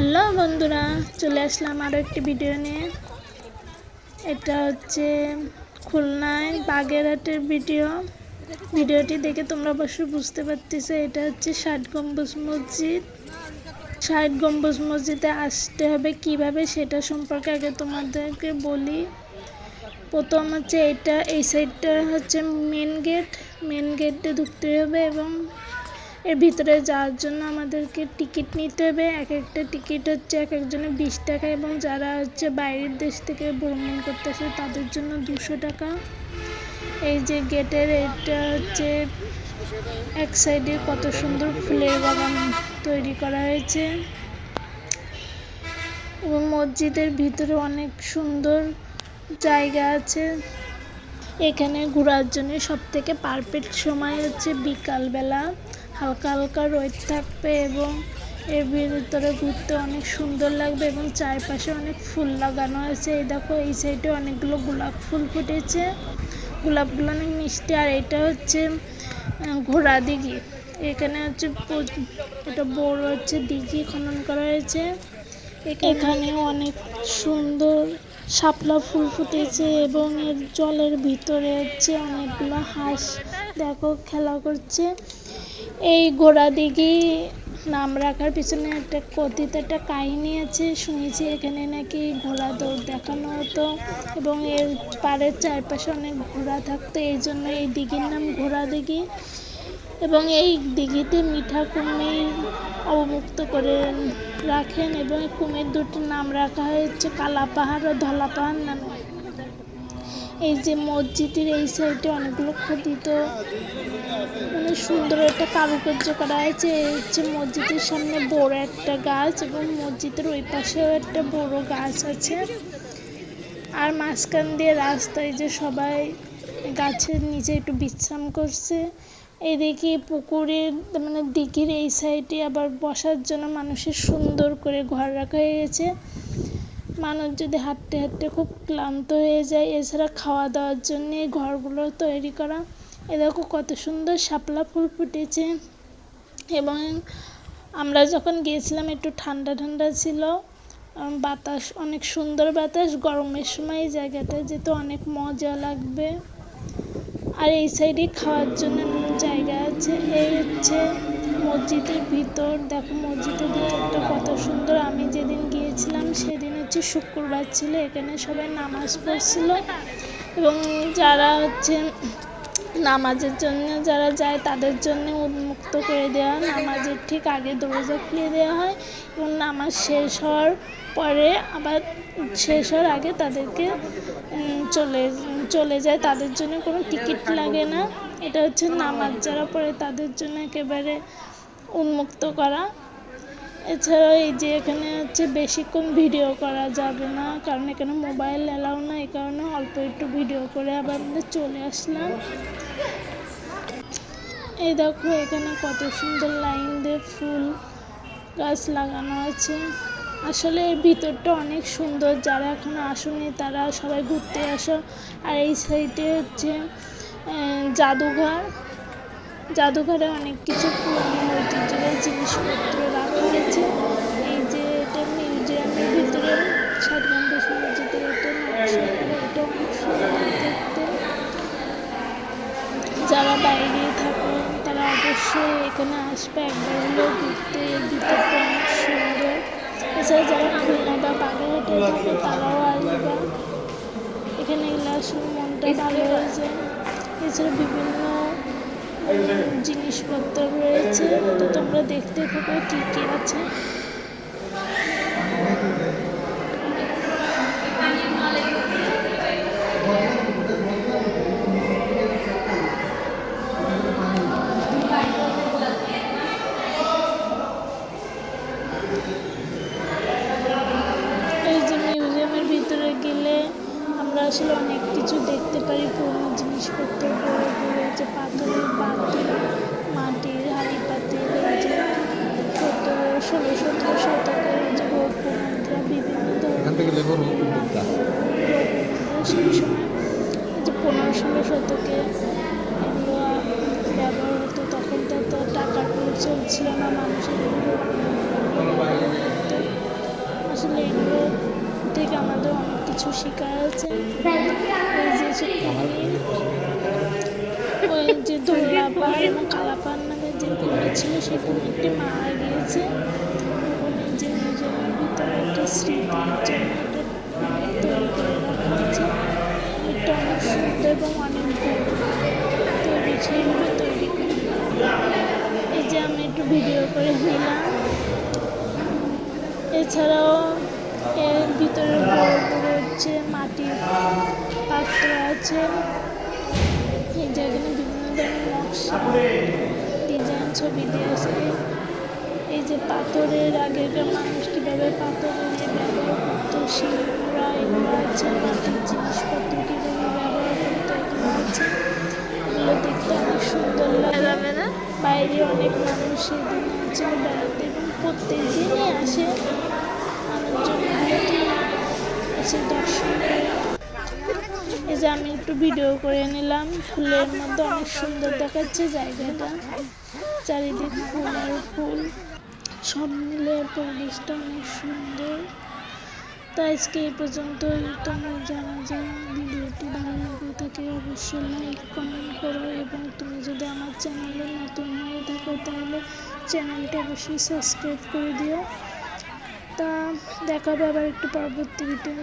Hello বন্ধুরা, চলে আসলাম আরও একটি ভিডিও নিয়ে। এটা হচ্ছে খুলনায় বাগেরহাটের ভিডিও ভিডিওটি দেখে তোমরা অবশ্যই বুঝতে পারতেছো, এটা হচ্ছে ষাট গম্বুজ মসজিদ। ষাট গম্বুজ মসজিদে আসতে হবে কীভাবে সেটা সম্পর্কে আগে তোমাদেরকে বলি। প্রথম হচ্ছে এটা, এই সাইডটা হচ্ছে মেন গেট মেন গেটে ঢুকতে হবে এবং এর ভিতরে যাওয়ার জন্য আমাদেরকে টিকিট নিতে হবে। এক একটা টিকিট হচ্ছে এক একজনের বিশ টাকা এবং যারা হচ্ছে বাইরের দেশ থেকে ভ্রমণ করতেছে তাদের জন্য দুশো টাকা। এই যে গেটের এটা হচ্ছে এক সাইডে কত সুন্দর ফুলের বাগান তৈরি করা হয়েছে। এবং মসজিদের ভিতরে অনেক সুন্দর জায়গা আছে। এখানে ঘোরার জন্য সব থেকে পারফেক্ট সময় হচ্ছে বিকালবেলা। হালকা হালকা রোদ থাকবে এবং এর ভিতরে ঘুরতে অনেক সুন্দর লাগবে এবং চারপাশে অনেক ফুল লাগানো আছে। এই দেখো, এই সাইডে অনেকগুলো গোলাপ ফুল ফুটেছে। গোলাপগুলো অনেক মিষ্টি। আর এটা হচ্ছে ঘোড়া দিঘি। এখানে হচ্ছে এটা বড় হচ্ছে দিঘি খনন করা হয়েছে। এখানে অনেক সুন্দর শাপলা ফুল ফুটেছে এবং এর জলের ভিতরে হচ্ছে অনেকগুলো হাঁস, দেখো, খেলা করছে। এই ঘোড়া দিঘি নাম রাখার পিছনে একটা কথিত একটা কাহিনী আছে, শুনেছি এখানে নাকি ঘোড়া দৌড় দেখানো হতো এবং এর পাড়ের চারপাশে অনেক ঘোড়া থাকতো, এই জন্য এই দিঘির নাম ঘোড়া দিঘি। এবং এই দিঘিতে মিঠা কুমির অবমুক্ত করে রাখেন এবং কুমির দুটির নাম রাখা হয়েছে কালা পাহাড় ও ধলা পাহাড় নামে। এই যে মসজিদের এই সাইডে অনেকগুলো খোদিত মানে সুন্দর একটা কারুকার্য করা হয়েছে। হচ্ছে মসজিদের সামনে বড় একটা গাছ এবং মসজিদের ওই পাশেও একটা বড় গাছ আছে। আর মাঝখান দিয়ে রাস্তায় যে সবাই গাছের নিচে একটু বিশ্রাম করছে। এদিকে পুকুরের মানে দিঘির এই সাইডে আবার বসার জন্য মানুষের সুন্দর করে ঘর রাখা হয়েছে মানুষ যদি হাঁটতে হাঁটতে খুব ক্লান্ত হয়ে যায়, এছাড়া খাওয়া দাওয়ার জন্য ঘরগুলো তৈরি করা। এ দেখো কত সুন্দর শাপলা ফুল ফুটেছে। এবং আমরা যখন গিয়েছিলাম, একটু ঠান্ডা ঠান্ডা ছিল। বাতাস, অনেক সুন্দর বাতাস। গরমের সময় এই জায়গাটায় যেতে অনেক মজা লাগবে। আর এই সাইডে খাওয়ার জন্য জায়গা আছে। এই হচ্ছে মসজিদের ভিতর। দেখো মসজিদের ভিতরটা কত সুন্দর। আমি যেদিন গিয়েছিলাম সেদিন হচ্ছে শুক্রবার ছিল। এখানে সবাই নামাজ পড়ছিল। এবং যারা হচ্ছে নামাজের জন্য যারা যায় তাদের জন্য উন্মুক্ত করে দেওয়া হয়। নামাজের ঠিক আগে দরজা খুলে দেওয়া হয় এবং নামাজ শেষ হওয়ার পরে আবার শেষ হওয়ার আগে তাদেরকে চলে চলে যায়, তাদের জন্য কোনো টিকিট লাগে না। এটা হচ্ছে নামাজ, যারা পড়ে তাদের জন্য একেবারে উন্মুক্ত করা। এছাড়াও এই যে এখানে হচ্ছে বেশিক্ষণ ভিডিও করা যাবে না, কারণ এখানে মোবাইল এলাও না এই কারণে অল্প একটু ভিডিও করে আবার আমাদের চলে আসলাম। এই দেখো এখানে কত সুন্দর লাইন দিয়ে ফুল গাছ লাগানো আছে। আসলে এর ভিতরটা অনেক সুন্দর। যারা এখনও আসেনি, তারা সবাই ঘুরতে আসো। আর এই সাইডে হচ্ছে জাদুঘর। জাদুঘরে অনেক কিছু পুরনো ঐতিহ্যবাহী জিনিসপত্র রাখা হয়েছে। এই যে এটা মিউজিয়ামের ভিতরে সুন্দর দেখতে। যারা বাইরে থাকো, তারা অবশ্যই এখানে আসবে। একবার হলেও ঘুরতে ভিতরটা এছাড়া যারা খুলনা বা বাগেরহাটে থাকে তারাও আসবে। এখানে এগুলো আসলে মনটা ভালো হয়ে যায় এছাড়া বিভিন্ন জিনিসপত্র রয়েছে। তো তোমরা দেখতে থাকো কী কী আছে। আসলে অনেক কিছু দেখতে পারি পুরনো জিনিসপত্র বড় বড় যে পাথরের বাটি মাটির হাঁড়ি পাতিল এই যে সতেরো ষোলো সতেরো শতকের যে রৌপ্য মুদ্রা বিভিন্ন ধরনের মুদ্রা সেই সময় যে পনেরো ষোলো শতকে এগুলো ব্যবহার হতো তখন তো তো টাকার প্রয়োগ ছিল না কিছু শিকার আছে। ওই যে দোলাপাড় এবং কালাপাড় নামে যে কুমির ছিল সেই কুমিরটি মারা গিয়েছে। এই যে মিউজিয়ামের ভিতরে একটা স্মৃতির জন্য এটা তৈরি করে রাখা আছে। এটা অনেক সুন্দর এবং অনেক তৈরি সেইভাবে তৈরি এই যে আমি একটু ভিডিও করে নিলাম এছাড়াও এর ভিতরে বড় বড় হচ্ছে মাটির পাত্র আছে। এই যে এখানে বিভিন্ন ধরনের নকশা ডিজাইন ছবি দিয়েছে এই যে পাথরের আগেকার মানুষ কীভাবে পাথর ইয়ে ব্যবহার করতো শিল্পরা এগুলো আছে। মাটির জিনিসপত্র কীভাবে ব্যবহার করতো, এগুলো আছে। এগুলো দেখতে অনেক সুন্দর লাগে। বাইরে অনেক মানুষ সেদিন আছে, বেড়াতে এবং প্রত্যেক দিনই আসে। এসে দর্শন এই যে আমি একটু ভিডিও করে নিলাম। ফুলের মধ্যে অনেক সুন্দর দেখাচ্ছে জায়গাটা। চারিদিক ফুল আর ফুল। সব মিলে পরিবেশটা অনেক সুন্দর। তো আজকে এই পর্যন্ত তোমরা জানা যায় ভিডিওটি ভালো লাগে থাকে অবশ্যই লাইক কমেন্ট করো এবং তুমি যদি আমার চ্যানেলে নতুন হয়ে থাকো তাহলে চ্যানেলটা অবশ্যই সাবস্ক্রাইব করে দিও। তা দেখা আবার একটু পরবর্তী ভিডিও